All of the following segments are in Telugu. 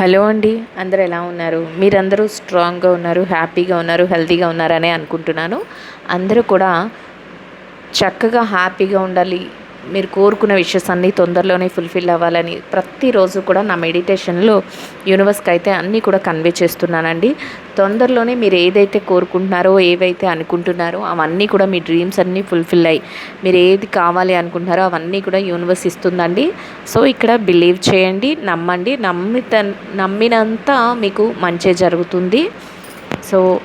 హలో అండి అందరు ఎలా ఉన్నారు? మీరందరూ స్ట్రాంగ్గా ఉన్నారు హ్యాపీగా ఉన్నారు హెల్తీగా ఉన్నారని అనుకుంటున్నాను. అందరూ కూడా చక్కగా హ్యాపీగా ఉండాలి మీరు కోరుకున్న విషయస్ అన్నీ తొందరలోనే ఫుల్ఫిల్ అవ్వాలని ప్రతిరోజు కూడా నా మెడిటేషన్లో యూనివర్స్కి అయితే అన్నీ కూడా కన్వే చేస్తున్నానండి. తొందరలోనే మీరు ఏదైతే కోరుకుంటున్నారో ఏవైతే అనుకుంటున్నారో అవన్నీ కూడా మీ డ్రీమ్స్ అన్నీ ఫుల్ఫిల్ అయ్యి మీరు ఏది కావాలి అనుకుంటున్నారో అవన్నీ కూడా యూనివర్స్ ఇస్తుందండి. సో ఇక్కడ బిలీవ్ చేయండి నమ్మండి. నమ్మిత నమ్మినంత మీకు మంచి జరుగుతుంది. సో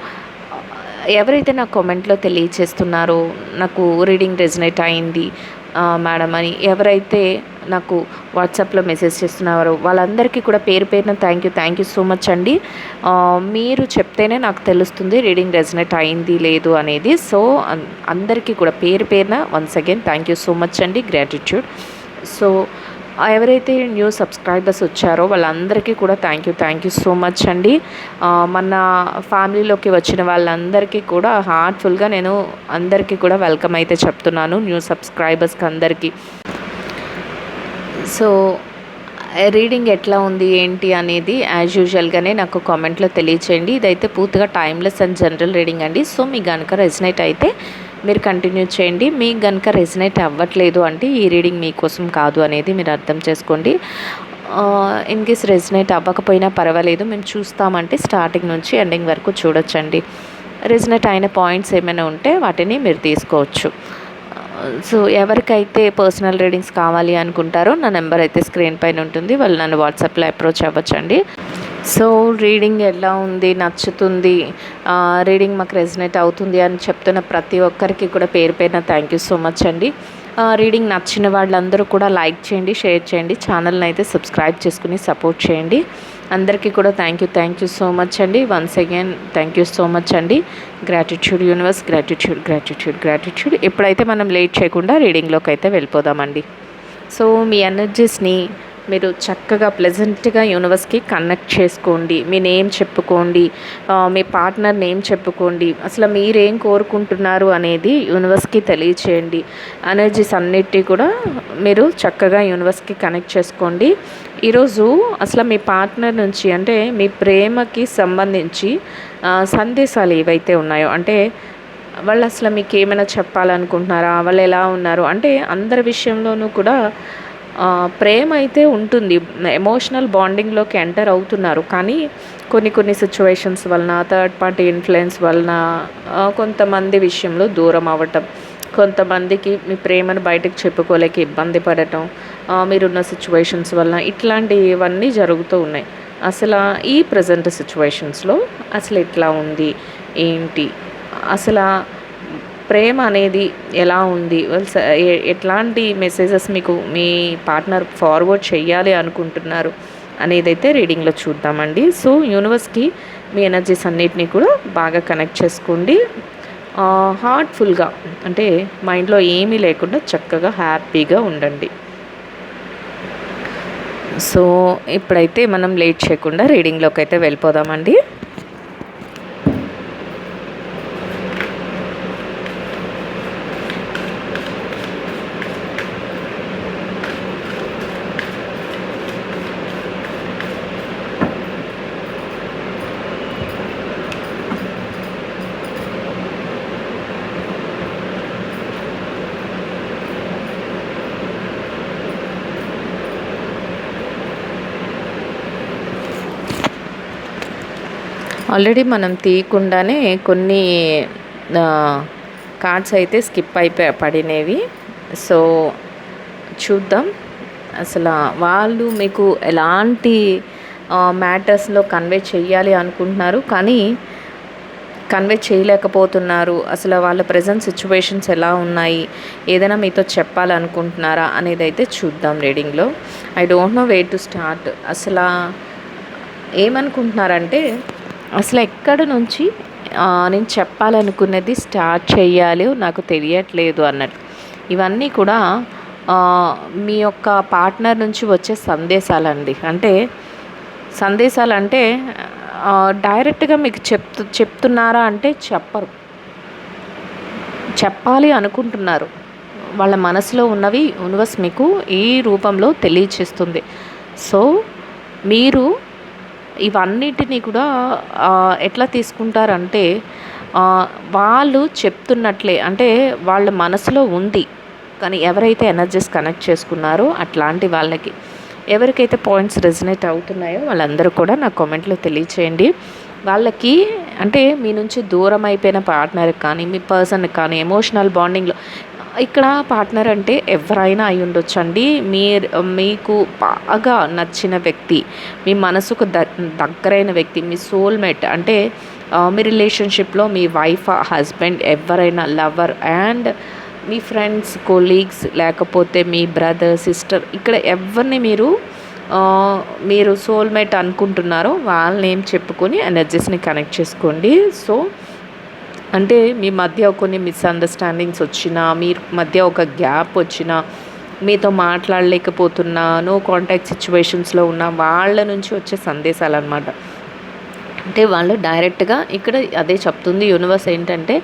ఎవరైతే నా కామెంట్లో తెలియచేస్తున్నారో నాకు రీడింగ్ రెజినేట్ అయింది మేడం అని ఎవరైతే నాకు వాట్సాప్లో మెసేజ్ చేస్తున్నారో వాళ్ళందరికీ కూడా పేరు పేరున thank you thank you so much అండి. మీరు చెప్తేనే నాకు తెలుస్తుంది రీడింగ్ రెజినేట్ అయింది లేదు అనేది. సో అందరికీ కూడా పేరు పేరున once again thank you so much అండి గ్రాటిట్యూడ్ సో ఎవరైతే న్యూ సబ్స్క్రైబర్స్ వచ్చారో వాళ్ళందరికీ కూడా thank you thank you so much అండి. మన ఫ్యామిలీలోకి వచ్చిన వాళ్ళందరికీ కూడా హార్ట్ఫుల్గా నేను అందరికీ కూడా వెల్కమ్ అయితే చెప్తున్నాను న్యూ సబ్స్క్రైబర్స్కి అందరికీ. సో రీడింగ్ ఎట్లా ఉంది ఏంటి అనేది యాజ్ యూజువల్గానే నాకు కామెంట్లో తెలియచేయండి. ఇదైతే పూర్తిగా టైమ్లెస్ అండ్ జనరల్ రీడింగ్ అండి. సో మీ కనుక రెజినేట్ అయితే మీరు కంటిన్యూ చేయండి. మీకు కనుక రెసినేట్ అవ్వట్లేదు అంటే ఈ రీడింగ్ మీకోసం కాదు అనేది మీరు అర్థం చేసుకోండి. ఇన్ కేస్ రెసినేట్ అవ్వకపోయినా పర్వాలేదు. మేము చూస్తామంటే స్టార్టింగ్ నుంచి ఎండింగ్ వరకు చూడొచ్చండి. రెసినేట్ అయిన పాయింట్స్ ఏమైనా ఉంటే వాటిని మీరు తీసుకోవచ్చు. సో ఎవరికైతే పర్సనల్ రీడింగ్స్ కావాలి అనుకుంటారో నా నెంబర్ అయితే స్క్రీన్ పైన ఉంటుంది. వాళ్ళు నన్ను వాట్సాప్లో అప్రోచ్ అవ్వచ్చండి. సో రీడింగ్ ఎలా ఉంది నచ్చుతుంది రీడింగ్ మాకు రెజినేట్ అవుతుంది అని చెప్తున్న ప్రతి ఒక్కరికి కూడా పేరు పైన థ్యాంక్ యూ సో మచ్ అండి. రీడింగ్ నచ్చిన వాళ్ళందరూ కూడా లైక్ చేయండి షేర్ చేయండి ఛానల్ని అయితే సబ్స్క్రైబ్ చేసుకుని సపోర్ట్ చేయండి. అందరికీ కూడా thank you thank you so much అండి. Once again thank you so much అండి. Gratitude universe gratitude gratitude gratitude ఇప్పుడైతే మనం లేట్ చేయకుండా రీడింగ్లోకి అయితే వెళ్ళిపోదామండి. సో మీ ఎనర్జీస్ని మీరు చక్కగా ప్లెజెంట్గా యూనివర్స్కి కనెక్ట్ చేసుకోండి. మీ నేమ్ చెప్పుకోండి. మీ పార్ట్నర్ నేమ్ చెప్పుకోండి. అసలు మీరేం కోరుకుంటున్నారు అనేది యూనివర్స్కి తెలియచేయండి. ఎనర్జీస్ అన్నిటి కూడా మీరు చక్కగా యూనివర్స్కి కనెక్ట్ చేసుకోండి. ఈరోజు అసలు మీ పార్ట్నర్ నుంచి అంటే మీ ప్రేమకి సంబంధించి సందేశాలు ఏవైతే ఉన్నాయో అంటే వాళ్ళు అసలు మీకు ఏమైనా చెప్పాలనుకుంటున్నారా? వాళ్ళు ఎలా ఉన్నారు? అంటే అందరి విషయంలోనూ కూడా ప్రేమ అయితే ఉంటుంది. ఎమోషనల్ బాండింగ్లోకి ఎంటర్ అవుతున్నారు. కానీ కొన్ని కొన్ని సిచ్యువేషన్స్ వలన థర్డ్ పార్టీ ఇన్ఫ్లుయెన్స్ వలన కొంతమంది విషయంలో దూరం అవ్వటం కొంతమందికి మీ ప్రేమను బయటకు చెప్పుకోలేక ఇబ్బంది పడటం మీరున్న సిచ్యువేషన్స్ వలన ఇట్లాంటివన్నీ జరుగుతూ ఉన్నాయి. అసలు ఈ ప్రజెంట్ సిచ్యువేషన్స్లో అసలు ఎట్లా ఉంది? ఏంటి? అసలు ప్రేమ అనేది ఎలా ఉంది? ఎట్లాంటి మెసేజెస్ మీకు మీ పార్ట్నర్ ఫార్వర్డ్ చేయాలి అనుకుంటున్నారు అనేది అయితే రీడింగ్లో చూద్దామండి. సో యూనివర్స్కి మీ ఎనర్జీస్ అన్నిటినీ కూడా బాగా కనెక్ట్ చేసుకోండి. హార్ట్ఫుల్గా అంటే మైండ్లో ఏమీ లేకుండా చక్కగా హ్యాపీగా ఉండండి. సో ఇప్పుడైతే మనం లేట్ చేయకుండా రీడింగ్లోకి అయితే వెళ్ళిపోదామండి. ఆల్రెడీ మనం తీయకుండానే కొన్ని కార్డ్స్ అయితే స్కిప్ అయిపోయి పడినవి. సో చూద్దాం. అసలు వాళ్ళు మీకు ఎలాంటి మ్యాటర్స్లో కన్వే చేయాలి అనుకుంటున్నారు. కానీ కన్వే చేయలేకపోతున్నారు. అసలు వాళ్ళ ప్రజెంట్ సిచ్యువేషన్స్ ఎలా ఉన్నాయి? ఏదైనా మీతో చెప్పాలనుకుంటున్నారా అనేది అయితే చూద్దాం రీడింగ్లో. I don't know way to start. అసలు ఏమనుకుంటున్నారంటే అసలు ఎక్కడ నుంచి నేను చెప్పాలనుకున్నది స్టార్ట్ చేయాలి నాకు తెలియట్లేదు అన్నట్టు. ఇవన్నీ కూడా మీ యొక్క పార్ట్నర్ నుంచి వచ్చే సందేశాలండి. అంటే సందేశాలు అంటే డైరెక్ట్గా మీకు చెప్తు చెప్తున్నారా అంటే చెప్పరు. చెప్పాలి అనుకుంటున్నారు. వాళ్ళ మనసులో ఉన్నవి యూనివర్స్ మీకు ఈ రూపంలో తెలియచేస్తుంది. సో మీరు ఇవన్నిటిని కూడా ఎట్లా తీసుకుంటారంటే వాళ్ళు చెప్తున్నట్లే. అంటే వాళ్ళ మనసులో ఉంది. కానీ ఎవరైతే ఎనర్జీస్ కనెక్ట్ చేసుకున్నారో అట్లాంటి వాళ్ళకి. ఎవరికైతే పాయింట్స్ రెజినేట్ అవుతున్నాయో వాళ్ళందరూ కూడా నా కామెంట్లో తెలియచేయండి. వాళ్ళకి అంటే మీ నుంచి దూరం అయిపోయిన పార్ట్నర్కి కానీ మీ పర్సన్కి కానీ ఎమోషనల్ బాండింగ్లో ఇక్కడ పార్ట్నర్ అంటే ఎవరైనా అయి ఉండొచ్చు అండి మీరు మీకు బాగా నచ్చిన వ్యక్తి మీ మనసుకు ద దగ్గరైన వ్యక్తి మీ సోల్మేట్ అంటే మీ రిలేషన్షిప్లో మీ వైఫ్ హస్బెండ్ ఎవరైనా లవర్ అండ్ మీ ఫ్రెండ్స్ కొలీగ్స్ లేకపోతే మీ బ్రదర్ సిస్టర్ ఇక్కడ ఎవరిని మీరు మీరు సోల్మేట్ అనుకుంటున్నారో వాళ్ళని ఏం చెప్పుకొని ఎనర్జీస్ని కనెక్ట్ చేసుకోండి. సో అంటే మీ మధ్య కొన్ని మిస్అండర్స్టాండింగ్స్ వచ్చినా మీ మధ్య ఒక గ్యాప్ వచ్చినా మీతో మాట్లాడలేకపోతున్నా నో కాంటాక్ట్ సిచ్యువేషన్స్లో ఉన్న వాళ్ళ నుంచి వచ్చే సందేశాలు అనమాట అంటే వాళ్ళు డైరెక్ట్గా ఇక్కడ అదే చెప్తుంది యూనివర్స్ ఏంటంటే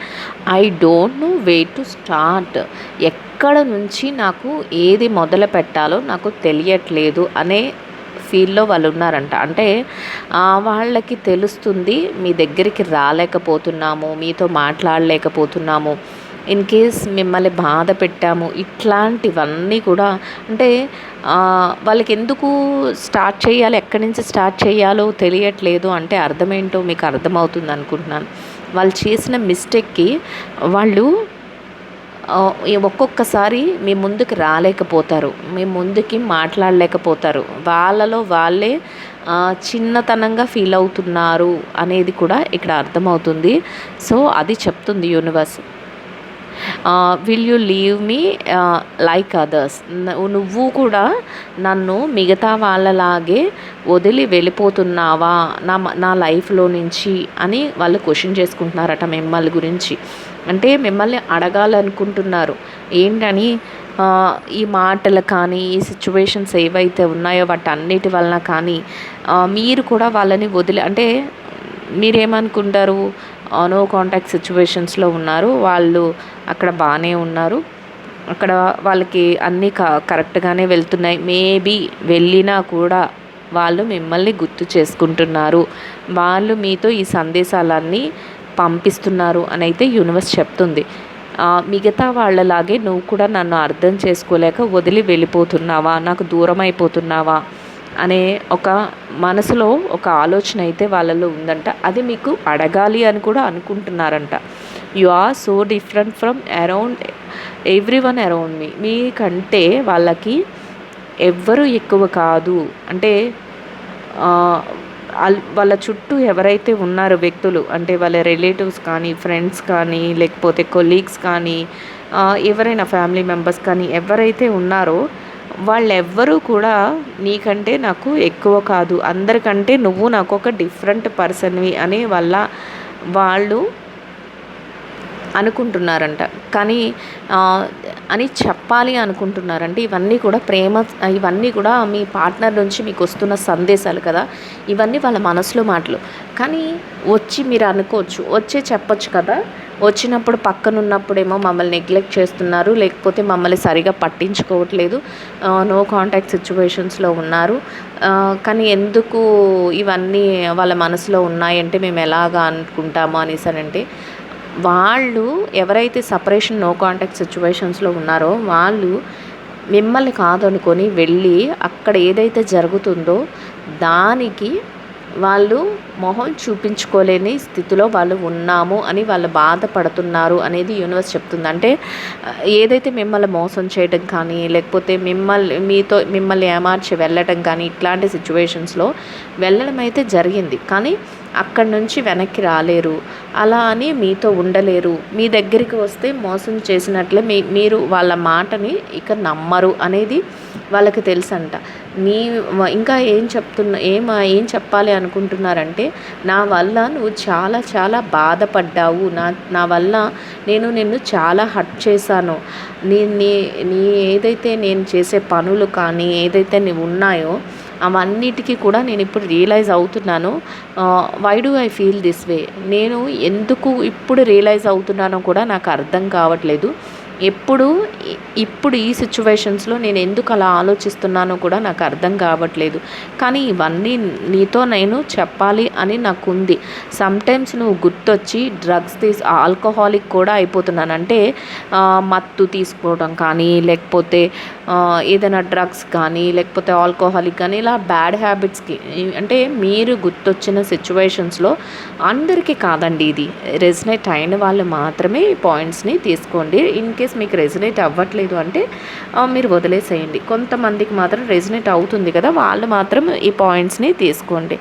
I don't know way to start ఎక్కడ నుంచి నాకు ఏది మొదలు పెట్టాలో నాకు తెలియట్లేదు అనే ఫీల్లో వాళ్ళు ఉన్నారంట అంటే వాళ్ళకి తెలుస్తుంది మీ దగ్గరికి రాలేకపోతున్నాము మీతో మాట్లాడలేకపోతున్నాము ఇన్ కేస్ మిమ్మల్ని బాధ పెట్టాము ఇట్లాంటివన్నీ కూడా అంటే వాళ్ళకి ఎందుకు స్టార్ట్ చేయాలి ఎక్కడి నుంచి స్టార్ట్ చేయాలో తెలియట్లేదు అంటే అర్థమేంటో మీకు అర్థమవుతుంది అనుకుంటున్నాను వాళ్ళు చేసిన మిస్టేక్కి వాళ్ళు ఒక్కొక్కసారి మీ ముందుకు రాలేకపోతారు. మీ ముందుకి మాట్లాడలేకపోతారు. వాళ్ళలో వాళ్ళే చిన్నతనంగా ఫీల్ అవుతున్నారు అనేది కూడా ఇక్కడ అర్థమవుతుంది. సో అది చెప్తుంది universe. Will you leave me like others నువ్వు కూడా నన్ను మిగతా వాళ్ళలాగే వదిలి వెళ్ళిపోతున్నావా? నా నా లైఫ్లో నుంచి? అని వాళ్ళు క్వశ్చన్ చేసుకుంటున్నారట మిమ్మల్ని గురించి. అంటే మిమ్మల్ని అడగాలనుకుంటున్నారు. ఏంటని ఈ మాటలు కానీ ఈ సిచ్యువేషన్స్ ఏవైతే ఉన్నాయో వాటన్నిటి వలన కానీ మీరు కూడా వాళ్ళని వదిలి అంటే మీరేమనుకుంటారు? నో కాంటాక్ట్ సిచ్యువేషన్స్లో ఉన్నారు. వాళ్ళు అక్కడ బాగానే ఉన్నారు. అక్కడ వాళ్ళకి అన్నీ క కరెక్ట్గానే వెళ్తున్నాయి. మేబీ వెళ్ళినా కూడా వాళ్ళు మిమ్మల్ని గుర్తు చేసుకుంటున్నారు. వాళ్ళు మీతో ఈ సందేశాలన్నీ పంపిస్తున్నారు అని అయితే యూనివర్స్ చెప్తుంది. మిగతా వాళ్ళలాగే నువ్వు కూడా నన్ను అర్థం చేసుకోలేక వదిలి వెళ్ళిపోతున్నావా నాకు దూరం అయిపోతున్నావా అనే ఒక మనసులో ఒక ఆలోచన అయితే వాళ్ళలో ఉందంట. అది మీకు అడగాలి అని కూడా అనుకుంటున్నారంట. You are so different from around every one around me. మీకంటే వాళ్ళకి ఎవ్వరు ఎక్కువ కాదు. అంటే వాళ్ళ చుట్టూ ఎవరైతే ఉన్నారో వ్యక్తులు అంటే వాళ్ళ రిలేటివ్స్ కానీ ఫ్రెండ్స్ కానీ లేకపోతే కొలీగ్స్ కానీ ఎవరైనా ఫ్యామిలీ మెంబర్స్ కానీ ఎవరైతే ఉన్నారో వాళ్ళెవ్వరూ కూడా నీకంటే నాకు ఎక్కువ కాదు. అందరికంటే నువ్వు నాకు ఒక డిఫరెంట్ పర్సన్వి అని వాళ్ళ వాళ్ళు అనుకుంటున్నారంట. కానీ అని చెప్పాలి అనుకుంటున్నారంటే ఇవన్నీ కూడా ప్రేమ ఇవన్నీ కూడా మీ పార్ట్నర్ నుంచి మీకు వస్తున్న సందేశాలు కదా. ఇవన్నీ వాళ్ళ మనసులో మాటలు. కానీ వచ్చి మీరు అనుకోవచ్చు వచ్చే చెప్పొచ్చు కదా. వచ్చినప్పుడు పక్కనున్నప్పుడేమో మమ్మల్ని నెగ్లెక్ట్ చేస్తున్నారు లేకపోతే మమ్మల్ని సరిగా పట్టించుకోవట్లేదు నో కాంటాక్ట్ సిచ్యువేషన్స్లో ఉన్నారు. కానీ ఎందుకు ఇవన్నీ వాళ్ళ మనసులో ఉన్నాయంటే మేము ఎలాగా అనుకుంటాము అనేసి అంటే వాళ్ళు ఎవరైతే సపరేషన్ నో కాంటాక్ట్ సిచ్యువేషన్స్లో ఉన్నారో వాళ్ళు మిమ్మల్ని కాదనుకొని వెళ్ళి అక్కడ ఏదైతే జరుగుతుందో దానికి వాళ్ళు మొహం చూపించుకోలేని స్థితిలో వాళ్ళు ఉన్నాము అని వాళ్ళు బాధపడుతున్నారు అనేది యూనివర్స్ చెప్తుంది. అంటే ఏదైతే మిమ్మల్ని మోసం చేయడం కానీ లేకపోతే మిమ్మల్ని మీతో మిమ్మల్ని ఏమార్చి వెళ్ళటం కానీ ఇట్లాంటి సిచ్యువేషన్స్లో వెళ్ళడం అయితే జరిగింది. కానీ అక్కడి నుంచి వెనక్కి రాలేరు. అలా అని మీతో ఉండలేరు. మీ దగ్గరికి వస్తే మోసం చేసినట్లే మీ మీరు వాళ్ళ మాటని ఇక నమ్మరు అనేది వాళ్ళకి తెలుసంట. మీ ఇంకా ఏం చెప్తున్నా ఏం ఏం చెప్పాలి అనుకుంటున్నారంటే నా వల్ల నువ్వు చాలా చాలా బాధపడ్డావు. నా నా వల్ల నేను నిన్ను చాలా హర్ట్ చేశాను. నీ నీ నీ ఏదైతే నేను చేసే పనులు కానీ ఏదైతే నీవు ఉన్నాయో అవన్నిటికీ కూడా నేను ఇప్పుడు రియలైజ్ అవుతున్నాను. Why do I feel this way నేను ఎందుకు ఇప్పుడు రియలైజ్ అవుతున్నానో కూడా నాకు అర్థం కావట్లేదు. ఎప్పుడు ఇప్పుడు ఈ సిచ్యువేషన్స్లో నేను ఎందుకు అలా ఆలోచిస్తున్నానో కూడా నాకు అర్థం కావట్లేదు. కానీ ఇవన్నీ నీతో నేను చెప్పాలి అని నాకు ఉంది సమ్టైమ్స్ నువ్వు గుర్తొచ్చి డ్రగ్స్ తీసి ఆల్కహాలిక్ కూడా అయిపోతున్నాను అంటే మత్తు తీసుకోవడం కానీ లేకపోతే ఏదైనా డ్రగ్స్ కానీ లేకపోతే ఆల్కహాలిక్ కానీ ఇలా బ్యాడ్ హ్యాబిట్స్కి అంటే మీరు గుర్తొచ్చిన సిచ్యువేషన్స్లో అందరికీ కాదండి ఇది. రెజినేట్ అయిన వాళ్ళు మాత్రమే ఈ పాయింట్స్ని తీసుకోండి. ఇన్ కేస్ మీకు రెజినేట్ అవ్వట్లేదు అంటే మీరు వదిలేసేయండి. కొంతమందికి మాత్రం రెజినేట్ అవుతుంది కదా వాళ్ళు మాత్రం ఈ పాయింట్స్ని తీసుకోండి.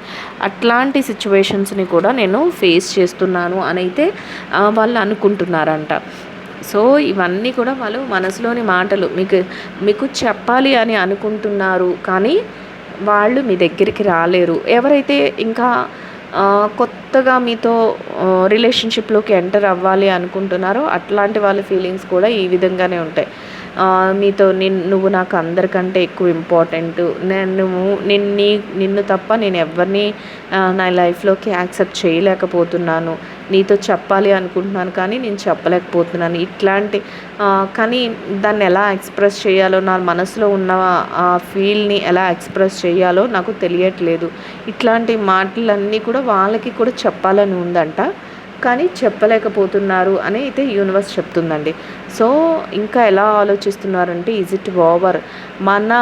అట్లాంటి సిచ్యువేషన్స్ని కూడా నేను ఫేస్ చేస్తున్నాను అని అయితే వాళ్ళు అనుకుంటున్నారంట. సో ఇవన్నీ కూడా వాళ్ళు మనసులోని మాటలు. మీకు మీకు చెప్పాలి అని అనుకుంటున్నారు కానీ వాళ్ళు మీ దగ్గరికి రాలేరు. ఎవరైతే ఇంకా కొత్తగా మీతో రిలేషన్షిప్లోకి ఎంటర్ అవ్వాలి అనుకుంటున్నారో అట్లాంటి వాళ్ళ ఫీలింగ్స్ కూడా ఈ విధంగానే ఉంటాయి. మీతో నిన్ నువ్వు నాకు అందరికంటే ఎక్కువ ఇంపార్టెంట్ నేను నువ్వు నీ నిన్ను తప్ప నేను ఎవరిని నా లైఫ్లోకి యాక్సెప్ట్ చేయలేకపోతున్నాను. నీతో చెప్పాలి అనుకుంటున్నాను కానీ నేను చెప్పలేకపోతున్నాను. ఇట్లాంటి కానీ దాన్ని ఎలా ఎక్స్ప్రెస్ చేయాలో నా మనసులో ఉన్న ఆ ఫీల్ని ఎలా ఎక్స్ప్రెస్ చేయాలో నాకు తెలియట్లేదు. ఇట్లాంటి మాటలన్నీ కూడా వాళ్ళకి కూడా చెప్పాలని ఉందంట. కానీ చెప్పలేకపోతున్నారు అని అయితే యూనివర్స్ చెప్తుందండి. సో ఇంకా ఎలా ఆలోచిస్తున్నారంటే ఈజ్ ఇట్ ఓవర్ మన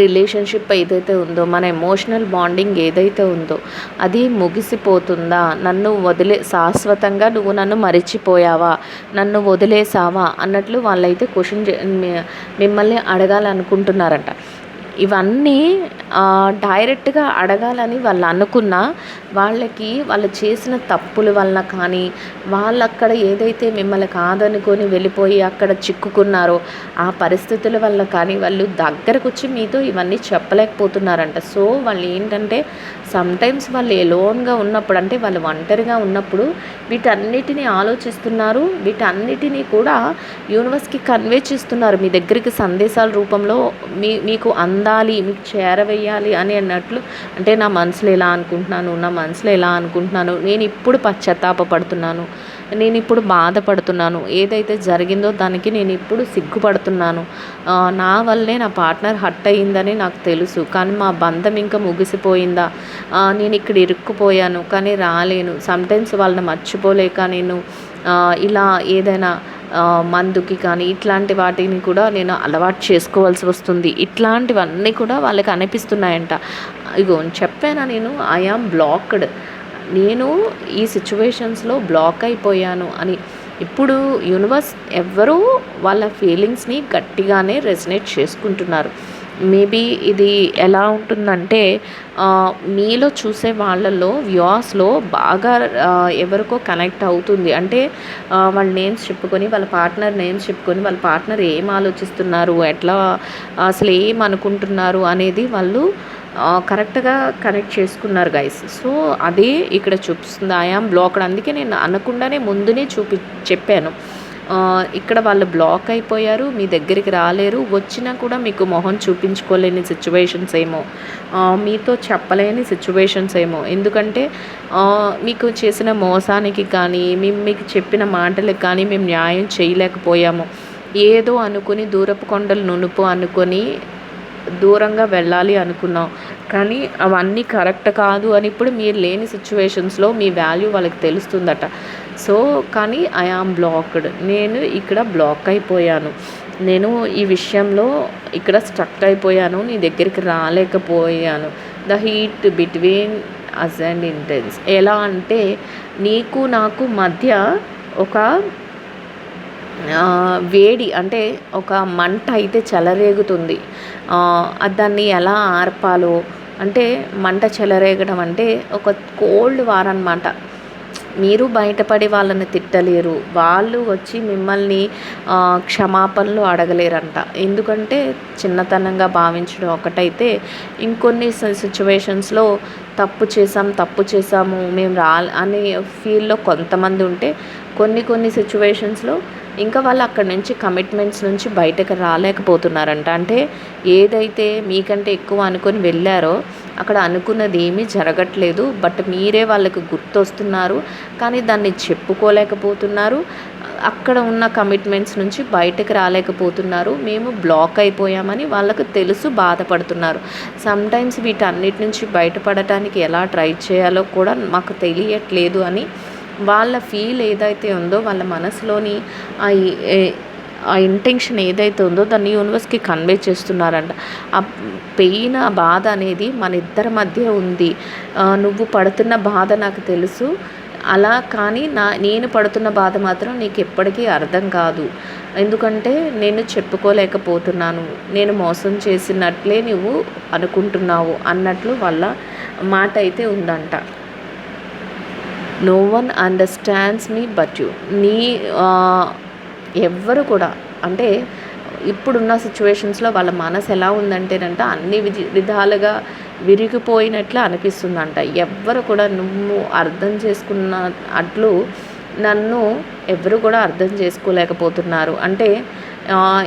రిలేషన్షిప్ ఏదైతే ఉందో మన ఎమోషనల్ బాండింగ్ ఏదైతే ఉందో అది ముగిసిపోతుందా? నన్ను వదిలే శాశ్వతంగా నువ్వు నన్ను మరిచిపోయావా? నన్ను వదిలేసావా అన్నట్లు వాళ్ళైతే క్వశ్చన్ మిమ్మల్ని అడగాలనుకుంటున్నారంట. ఇవన్నీ డైరెక్ట్గా అడగాలని వాళ్ళు అనుకున్నా వాళ్ళకి వాళ్ళు చేసిన తప్పుల వల్ల కానీ వాళ్ళు అక్కడ ఏదైతే మిమ్మల్ని కాదనుకొని వెళ్ళిపోయి అక్కడ చిక్కుకున్నారో ఆ పరిస్థితుల వల్ల కానీ వాళ్ళు దగ్గరకు వచ్చి మీతో ఇవన్నీ చెప్పలేకపోతున్నారంట. సో వాళ్ళు ఏంటంటే సమ్టైమ్స్ వాళ్ళు ఎలోన్గా ఉన్నప్పుడు అంటే వాళ్ళు ఒంటరిగా ఉన్నప్పుడు వీటన్నిటిని ఆలోచిస్తున్నారు. వీటన్నిటినీ కూడా యూనివర్స్కి కన్వే చేస్తున్నారు. మీ దగ్గరికి సందేశాల రూపంలో మీ మీకు అందాలి మీకు చేరవేయాలి అని అన్నట్లు అంటే నా మనసులో ఎలా అనుకుంటున్నాను నా మనసులో ఎలా అనుకుంటున్నాను నేను ఇప్పుడు పశ్చాత్తాప పడుతున్నాను నేను ఇప్పుడు బాధపడుతున్నాను. ఏదైతే జరిగిందో దానికి నేను ఇప్పుడు సిగ్గుపడుతున్నాను. నా వల్లే నా పార్ట్నర్ హట్ అయ్యిందని నాకు తెలుసు. కానీ మా బంధం ఇంకా ముగిసిపోయిందా? నేను ఇక్కడ ఇరుక్కుపోయాను కానీ రాలేను. సమ్టైమ్స్ వాళ్ళని మర్చిపోలేక నేను ఇలా ఏదైనా మందుకి కానీ ఇట్లాంటి వాటిని కూడా నేను అలవాటు చేసుకోవాల్సి వస్తుంది. ఇట్లాంటివన్నీ కూడా వాళ్ళకి అనిపిస్తున్నాయంట. ఇగో చెప్పానా నేను? ఐఆమ్ బ్లాక్డ్ నేను ఈ సిచ్యువేషన్స్లో బ్లాక్ అయిపోయాను అని. ఇప్పుడు యూనివర్స్ ఎవ్వరూ వాళ్ళ ఫీలింగ్స్ని గట్టిగానే రెసినేట్ చేసుకుంటున్నారు. మేబీ ఇది ఎలా ఉంటుందంటే మీలో చూసే వాళ్ళల్లో వ్యూస్లో బాగా ఎవరికో కనెక్ట్ అవుతుంది. అంటే వాళ్ళ నేమ్స్ చెప్పుకొని వాళ్ళ పార్ట్నర్ నేమ్స్ చెప్పుకొని వాళ్ళ పార్ట్నర్ ఏం ఆలోచిస్తున్నారు ఎట్లా అసలు ఏం అనుకుంటున్నారు అనేది వాళ్ళు కరెక్ట్గా కనెక్ట్ చేసుకున్నారు గైస్ సో అదే ఇక్కడ చూపిస్తుంది. ఐఆమ్ బ్లాక్డ్ అందుకే నేను అనకుండానే ముందునే చూపి చెప్పాను. ఇక్కడ వాళ్ళు బ్లాక్ అయిపోయారు మీ దగ్గరికి రాలేరు. వచ్చినా కూడా మీకు మొహం చూపించుకోలేని సిచ్యువేషన్స్ ఏమో. మీతో చెప్పలేని సిచ్యువేషన్స్ ఏమో. ఎందుకంటే మీకు చేసిన మోసానికి కానీ మేము మీకు చెప్పిన మాటలకు కానీ మేము న్యాయం చేయలేకపోయాము. ఏదో అనుకుని దూరపు కొండలు నునుపు అనుకొని దూరంగా వెళ్ళాలి అనుకున్నాం. కానీ అవన్నీ కరెక్ట్ కాదు అని ఇప్పుడు మీరు లేని సిచ్యువేషన్స్లో మీ వాల్యూ వాళ్ళకి తెలుస్తుందట. సో కానీ ఐ ఆమ్ బ్లాక్డ్. నేను ఇక్కడ బ్లాక్ అయిపోయాను. నేను ఈ విషయంలో ఇక్కడ స్ట్రక్ అయిపోయాను. నీ దగ్గరికి రాలేకపోయాను. The heat between us and intense. ఎలా అంటే నీకు నాకు మధ్య ఒక వేడి అంటే ఒక మంట అయితే చెలరేగుతుంది. దాన్ని ఎలా ఆర్పాలో అంటే మంట చెలరేగడం అంటే ఒక కోల్డ్ వార్ అనమాట మీరు బయటపడి వాళ్ళని తిట్టలేరు. వాళ్ళు వచ్చి మిమ్మల్ని క్షమాపణలు అడగలేరంట. ఎందుకంటే చిన్నతనంగా భావించడం ఒకటైతే ఇంకొన్ని సిచ్యువేషన్స్లో తప్పు చేసాం తప్పు చేసాము మేము రా అనే ఫీల్లో కొంతమంది ఉంటే కొన్ని కొన్ని సిచ్యువేషన్స్లో ఇంకా వాళ్ళు అక్కడ నుంచి కమిట్మెంట్స్ నుంచి బయటకు రాలేకపోతున్నారంట. అంటే ఏదైతే మీకంటే ఎక్కువ అనుకొని వెళ్ళారో అక్కడ అనుకున్నది ఏమీ జరగట్లేదు బట్ మీరే వాళ్ళకి గుర్తొస్తున్నారు. కానీ దాన్ని చెప్పుకోలేకపోతున్నారు. అక్కడ ఉన్న కమిట్మెంట్స్ నుంచి బయటకు రాలేకపోతున్నారు. మేము బ్లాక్ అయిపోయామని వాళ్ళకు తెలుసు బాధపడుతున్నారు. సమ్టైమ్స్ వీటన్నిటి నుంచి బయటపడటానికి ఎలా ట్రై చేయాలో కూడా మాకు తెలియట్లేదు అని వాళ్ళ ఫీల్ ఏదైతే ఉందో వాళ్ళ మనసులోని ఆ ఇంటెన్షన్ ఏదైతే ఉందో దాన్ని యూనివర్స్కి కన్వే చేస్తున్నారంట. ఆ పెయిన్ ఆ బాధ అనేది మన ఇద్దరి మధ్య ఉంది. నువ్వు పడుతున్న బాధ నాకు తెలుసు. అలా కానీ నా నేను పడుతున్న బాధ మాత్రం నీకు ఎప్పటికీ అర్థం కాదు. ఎందుకంటే నేను చెప్పుకోలేకపోతున్నాను. నేను మోసం చేసినట్లే నువ్వు అనుకుంటున్నావు అన్నట్లు వాళ్ళ మాట అయితే ఉందంట. No one understands me but you నీ ఎవ్వరు కూడా అంటే ఇప్పుడున్న సిచ్యువేషన్స్లో వాళ్ళ మనసు ఎలా ఉందంటేనంట అన్ని విధి విధాలుగా విరిగిపోయినట్లు అనిపిస్తుందంట. ఎవ్వరు కూడా నువ్వు అర్థం చేసుకున్న అట్లు నన్ను ఎవరు కూడా అర్థం చేసుకోలేకపోతున్నారు. అంటే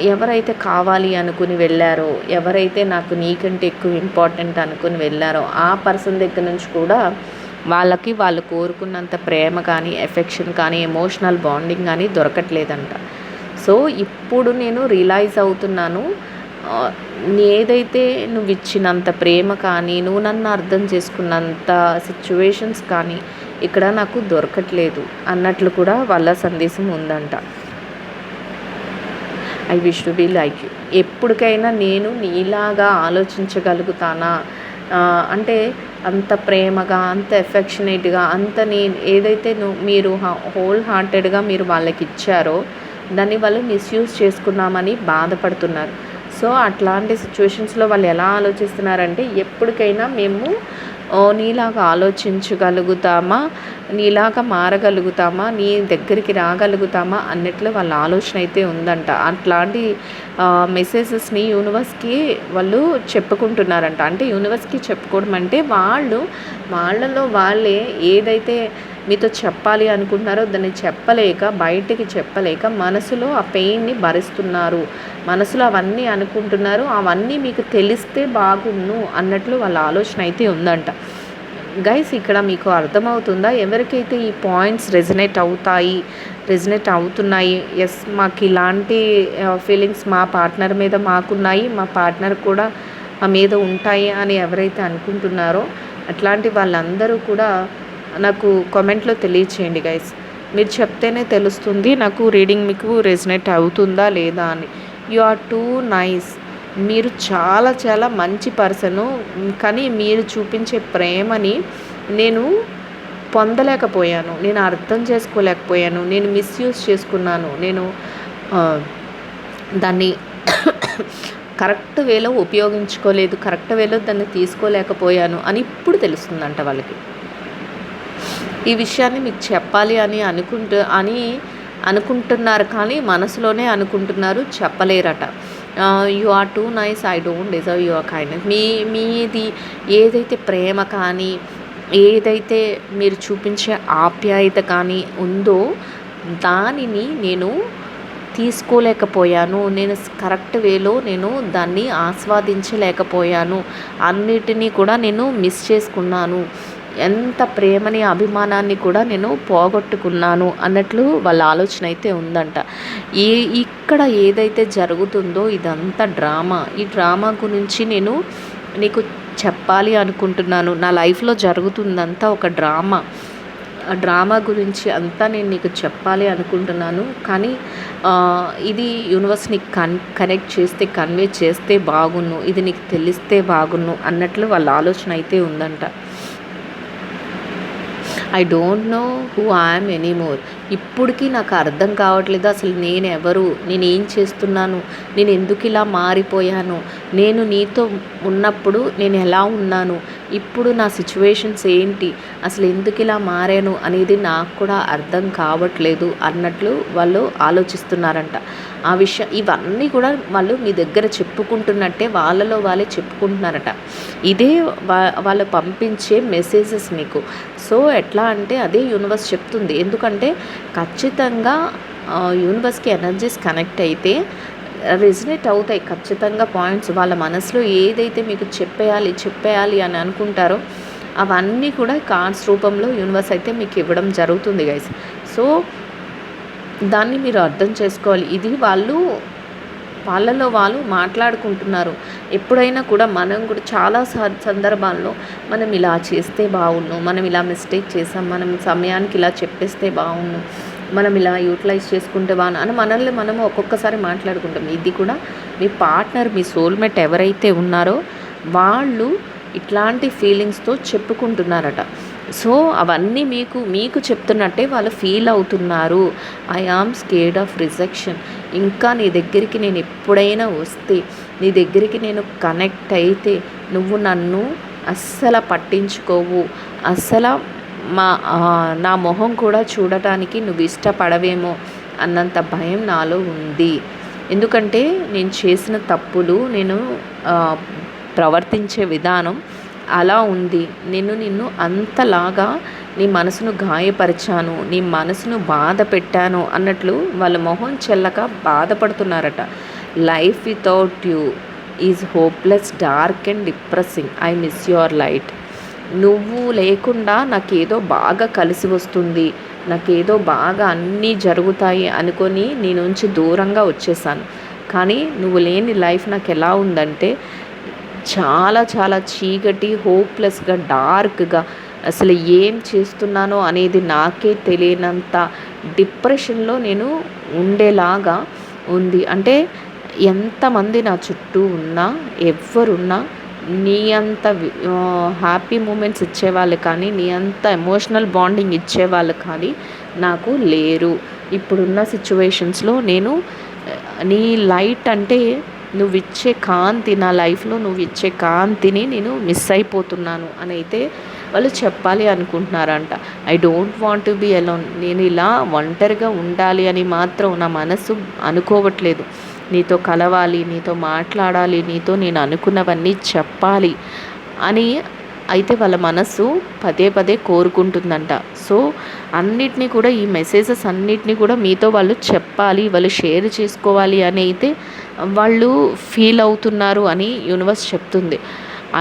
ఎవరైతే కావాలి అనుకుని వెళ్ళారో ఎవరైతే నాకు నీకంటే ఎక్కువ ఇంపార్టెంట్ అనుకుని వెళ్ళారో ఆ పర్సన్ దగ్గర నుంచి కూడా వాళ్ళకి వాళ్ళు కోరుకున్నంత ప్రేమ కానీ ఎఫెక్షన్ కానీ ఎమోషనల్ బాండింగ్ కానీ దొరకట్లేదంట. సో ఇప్పుడు నేను రియలైజ్ అవుతున్నాను ఏదైతే నువ్వు ఇచ్చినంత ప్రేమ కానీ నువ్వు నన్ను అర్థం చేసుకున్నంత సిచ్యువేషన్స్ కానీ ఇక్కడ నాకు దొరకట్లేదు అన్నట్లు కూడా వాళ్ళ సందేశం ఉందంట. I wish to be like you ఎప్పటికైనా నేను నీలాగా ఆలోచించగలుగుతానా? అంటే అంత ప్రేమగా అంత ఎఫెక్షనేట్గా అంత నీ ఏదైతే నువ్వు మీరు హోల్ హార్టెడ్గా మీరు వాళ్ళకి ఇచ్చారో దాన్ని వాళ్ళు మిస్యూజ్ చేసుకున్నామని బాధపడుతున్నారు. సో అట్లాంటి సిచ్యువేషన్స్లో వాళ్ళు ఎలా ఆలోచిస్తున్నారంటే ఎప్పటికైనా మేము ఓ నీలాగా ఆలోచించగలుగుతామా? నీలాగా మారగలుగుతామా? నీ దగ్గరికి రాగలుగుతామా? అన్నట్లు వాళ్ళ ఆలోచన అయితే ఉందంట. అట్లాంటి మెసేజెస్ని యూనివర్స్కి వాళ్ళు చెప్పుకుంటున్నారంట. అంటే యూనివర్స్కి చెప్పుకోవడం అంటే వాళ్ళు వాళ్ళలో వాళ్ళే ఏదైతే మీతో చెప్పాలి అనుకుంటున్నారో దాన్ని చెప్పలేక బయటికి చెప్పలేక మనసులో ఆ పెయిన్ని భరిస్తున్నారు. మనసులో అవన్నీ అనుకుంటున్నారు. అవన్నీ మీకు తెలిస్తే బాగుండు అన్నట్లు వాళ్ళ ఆలోచన అయితే ఉందంట. గైస్ ఇక్కడ మీకు అర్థమవుతుందా? ఎవరికైతే ఈ పాయింట్స్ రెజినేట్ అవుతాయి రెజినేట్ అవుతున్నాయి ఎస్ మాకు ఇలాంటి ఫీలింగ్స్ మా పార్ట్నర్ మీద మాకున్నాయి మా పార్ట్నర్ కూడా మా మీద ఉంటాయి అని ఎవరైతే అనుకుంటున్నారో అట్లాంటి వాళ్ళందరూ కూడా నాకు కామెంట్లో తెలియచేయండి గైస్ మీరు చెప్తేనే తెలుస్తుంది నాకు రీడింగ్ మీకు రెజినేట్ అవుతుందా లేదా అని. యు ఆర్ టూ నైస్ మీరు చాలా చాలా మంచి పర్సను కానీ మీరు చూపించే ప్రేమని నేను పొందలేకపోయాను. నేను అర్థం చేసుకోలేకపోయాను. నేను మిస్యూజ్ చేసుకున్నాను. నేను దాన్ని కరెక్ట్ వేలో ఉపయోగించుకోలేదు కరెక్ట్ వేలో దాన్ని తీసుకోలేకపోయాను అని ఇప్పుడు తెలుస్తుందంట వాళ్ళకి. ఈ విషయాన్ని మీకు చెప్పాలి అని అనుకుంటూ అని అనుకుంటున్నారు కానీ మనసులోనే అనుకుంటున్నారు చెప్పలేరట. You are too nice I don't deserve your kindness. మీ మీది ఏదైతే ప్రేమ కానీ ఏదైతే మీరు చూపించే ఆప్యాయత కానీ ఉందో దానిని నేను తీసుకోలేకపోయాను. నేను కరెక్ట్ వేలో నేను దాన్ని ఆస్వాదించలేకపోయాను. అన్నిటినీ కూడా నేను మిస్ చేసుకున్నాను. ఎంత ప్రేమని అభిమానాన్ని కూడా నేను పోగొట్టుకున్నాను అన్నట్లు వాళ్ళ ఆలోచన అయితే ఉందంట. ఏ ఇక్కడ ఏదైతే జరుగుతుందో ఇదంతా డ్రామా. ఈ డ్రామా గురించి నేను నీకు చెప్పాలి అనుకుంటున్నాను. నా లైఫ్లో జరుగుతుందంతా ఒక డ్రామా. ఆ డ్రామా గురించి అంతా నేను నీకు చెప్పాలి అనుకుంటున్నాను. కానీ ఇది యూనివర్స్ని కన్ కనెక్ట్ చేస్తే కన్వే చేస్తే బాగున్ను. ఇది నీకు తెలిస్తే బాగున్ను అన్నట్లు వాళ్ళ ఆలోచన అయితే ఉందంట. I don't know who I'm anymore ఇప్పటికీ నాకు అర్థం కావట్లేదు. అసలు నేను ఎవరు నేను ఏం చేస్తున్నాను? నేను ఎందుకు ఇలా మారిపోయాను? నేను నీతో ఉన్నప్పుడు నేను ఎలా ఉన్నాను? ఇప్పుడు నా సిచ్యువేషన్స్ ఏంటి? అసలు ఎందుకు ఇలా మారాను? అనేది నాకు కూడా అర్థం కావట్లేదు అన్నట్లు వాళ్ళు ఆలోచిస్తున్నారంట. ఆ విషయం ఇవన్నీ కూడా వాళ్ళు మీ దగ్గర చెప్పుకుంటున్నట్టే వాళ్ళలో వాళ్ళే చెప్పుకుంటున్నారట. ఇదే వాళ్ళు పంపించే మెసేజెస్ మీకు. సో ఎట్లా అంటే అదే యూనివర్స్ చెప్తుంది. ఎందుకంటే ఖచ్చితంగా యూనివర్స్కి ఎనర్జీస్ కనెక్ట్ అయితే రెజినేట్ అవుతాయి ఖచ్చితంగా పాయింట్స్ వాళ్ళ మనసులో ఏదైతే మీకు చెప్పేయాలి చెప్పేయాలి అని అనుకుంటారో అవన్నీ కూడా కార్డ్స్ రూపంలో యూనివర్స్ అయితే మీకు ఇవ్వడం జరుగుతుంది గైస్ సో దాన్ని మీరు అర్థం చేసుకోవాలి. ఇది వాళ్ళు వాళ్ళలో వాళ్ళు మాట్లాడుకుంటున్నారు. ఎప్పుడైనా కూడా మనం కూడా చాలా సందర్భాల్లో మనం ఇలా చేస్తే బాగుండు మనం ఇలా మిస్టేక్ చేసాం మనం సమయానికి ఇలా చెప్పేస్తే బాగుండు మనం ఇలా యూటిలైజ్ చేసుకుంటే బాగా అని మనల్ని మనము ఒక్కొక్కసారి మాట్లాడుకుంటాం. ఇది కూడా మీ పార్ట్నర్ మీ సోల్మేట్ ఎవరైతే ఉన్నారో వాళ్ళు ఇట్లాంటి ఫీలింగ్స్తో చెప్పుకుంటున్నారట. సో అవన్నీ మీకు మీకు చెప్తున్నట్టే వాళ్ళు ఫీల్ అవుతున్నారు. I am scared of rejection ఇంకా నీ దగ్గరికి నేను ఎప్పుడైనా వస్తే నీ దగ్గరికి నేను కనెక్ట్ అయితే నువ్వు నన్ను అస్సలు పట్టించుకోవు. అస్సలు మా నా మొహం కూడా చూడటానికి నువ్వు ఇష్టపడవేమో అన్నంత భయం నాలో ఉంది. ఎందుకంటే నేను చేసిన తప్పులు నేను ప్రవర్తించే విధానం అలా ఉంది. నేను నిన్ను అంతలాగా నీ మనసును గాయపరిచాను నీ మనసును బాధ పెట్టాను అన్నట్లు వాళ్ళ మొహం చెల్లక బాధపడుతున్నారట. Life without you is hopeless dark and depressing I miss your light నువ్వు లేకుండా నాకేదో బాగా కలిసి వస్తుంది. నాకేదో బాగా అన్నీ జరుగుతాయి అనుకొని నీ నుంచి దూరంగా వచ్చేసాను. కానీ నువ్వు లేని లైఫ్ నాకు ఎలా ఉందంటే చాలా చాలా చీకటి హోప్లెస్గా డార్క్గా అసలు ఏం చేస్తున్నానో అనేది నాకే తెలియనంత డిప్రెషన్లో నేను ఉండేలాగా ఉంది. అంటే ఎంతమంది నా చుట్టూ ఉన్నా ఎవరున్నా నీ అంత హ్యాపీ మూమెంట్స్ ఇచ్చేవాళ్ళు కానీ నీ అంత ఎమోషనల్ బాండింగ్ ఇచ్చేవాళ్ళు కానీ నాకు లేరు. ఇప్పుడున్న సిచ్యువేషన్స్లో నేను నీ లైట్ అంటే నువ్వు ఇచ్చే కాంతి నా లైఫ్లో నువ్వు ఇచ్చే కాంతిని నేను మిస్ అయిపోతున్నాను అని అయితే వాళ్ళు చెప్పాలి అనుకుంటున్నారంట. I don't want to be alone నేను ఇలా ఒంటరిగా ఉండాలి అని మాత్రం నా మనసు అనుకోవట్లేదు. నీతో కలవాలి నీతో మాట్లాడాలి నీతో నేను అనుకున్నవన్నీ చెప్పాలి అని అయితే వాళ్ళ మనసు పదే పదే కోరుకుంటుందంట. సో అన్నిటినీ కూడా ఈ మెసేజెస్ అన్నిటినీ కూడా మీతో వాళ్ళు చెప్పాలి వాళ్ళు షేర్ చేసుకోవాలి అని అయితే వాళ్ళు ఫీల్ అవుతున్నారు అని యూనివర్స్ చెప్తుంది.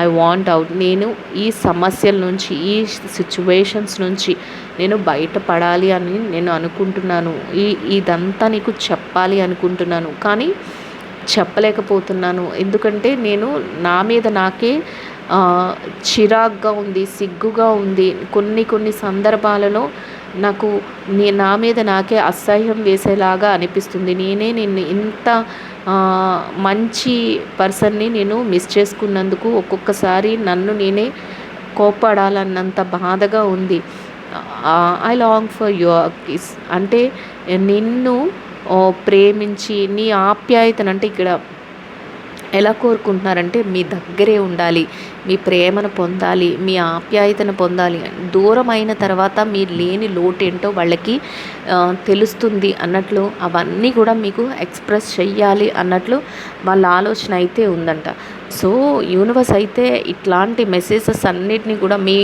I want out. నేను ఈ సమస్యల నుంచి ఈ సిచ్యువేషన్స్ నుంచి నేను బయటపడాలి అని నేను అనుకుంటున్నాను. ఈ ఇదంతా నీకు చెప్పాలి అనుకుంటున్నాను. కానీ చెప్పలేకపోతున్నాను. ఎందుకంటే నేను నా మీద నాకే చిరాగ్గా ఉంది సిగ్గుగా ఉంది. కొన్ని కొన్ని సందర్భాలలో నాకు నే నా మీద నాకే అసహ్యం వేసేలాగా అనిపిస్తుంది. నేనే నిన్ను ఇంత మంచి పర్సన్ని నేను మిస్ చేసుకున్నందుకు ఒక్కొక్కసారి నన్ను నేనే కోపడాలన్నంత బాధగా ఉంది. I long for your kiss అంటే నిన్ను ప్రేమించి నీ ఆప్యాయతను అంటే ఇక్కడ ఎలా కోరుకుంటున్నారంటే మీ దగ్గరే ఉండాలి మీ ప్రేమను పొందాలి మీ ఆప్యాయతను పొందాలి. దూరం అయిన తర్వాత మీరు లేని లోటు ఏంటో వాళ్ళకి తెలుస్తుంది అన్నట్లు అవన్నీ కూడా మీకు ఎక్స్ప్రెస్ చెయ్యాలి అన్నట్లు వాళ్ళ ఆలోచన అయితే ఉందంట. సో యూనివర్స్ అయితే ఇట్లాంటి మెసేజెస్ అన్నిటినీ కూడా మీ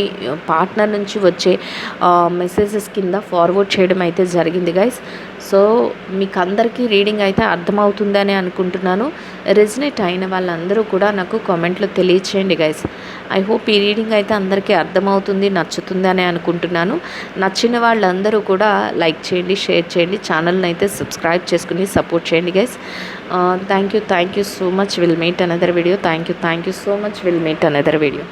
పార్ట్నర్ నుంచి వచ్చే మెసేజెస్ కింద ఫార్వర్డ్ చేయడం అయితే జరిగింది గైస్. సో మీకు అందరికీ రీడింగ్ అయితే అర్థమవుతుందని అనుకుంటున్నాను. రెజినేట్ అయిన వాళ్ళందరూ కూడా నాకు కామెంట్లో తెలియచేయండి గైస్ ఐ హోప్ ఈ రీడింగ్ అయితే అందరికీ అర్థమవుతుంది నచ్చుతుంది అని అనుకుంటున్నాను. నచ్చిన వాళ్ళందరూ కూడా లైక్ చేయండి షేర్ చేయండి ఛానల్ని అయితే సబ్స్క్రైబ్ చేసుకుని సపోర్ట్ చేయండి guys thank you thank you so much will meet another video thank you thank you so much will meet another video